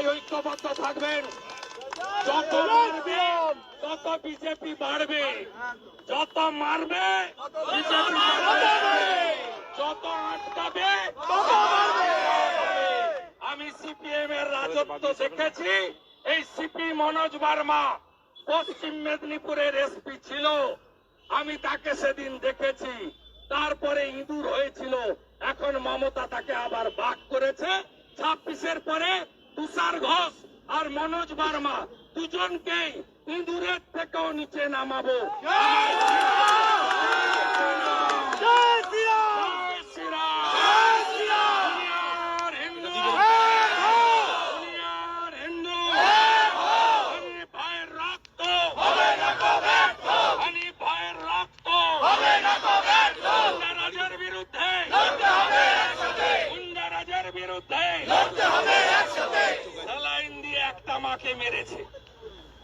সবাই ঐক্যবদ্ধ থাকবেন। যত মারবে, তত বিজেপি বাড়বে। যত মারবে যত আটকাবে আমি সিপিএম এর রাজত্ব দেখেছি। এই সিপি মনোজ বার্মা পশ্চিম মেদিনীপুরের এসপি ছিল। আমি তাকে সেদিন দেখেছি। তারপরে ইঁদুর হয়েছিল। এখন মমতা তাকে আবার বাক করেছে। ছাব্বিশের পরে তুষার ঘোষ আর মনোজ বার্মা দুজনকেই ইঁদুরের থেকেও নিচে নামাবো। ভাইয়ের রক্ত হানি ভাইয়ের রক্ত গুন্ডারাজের বিরুদ্ধে গুন্ডারাজের বিরুদ্ধে। স্যালাইন দিয়ে একটা মাকে মেরেছে।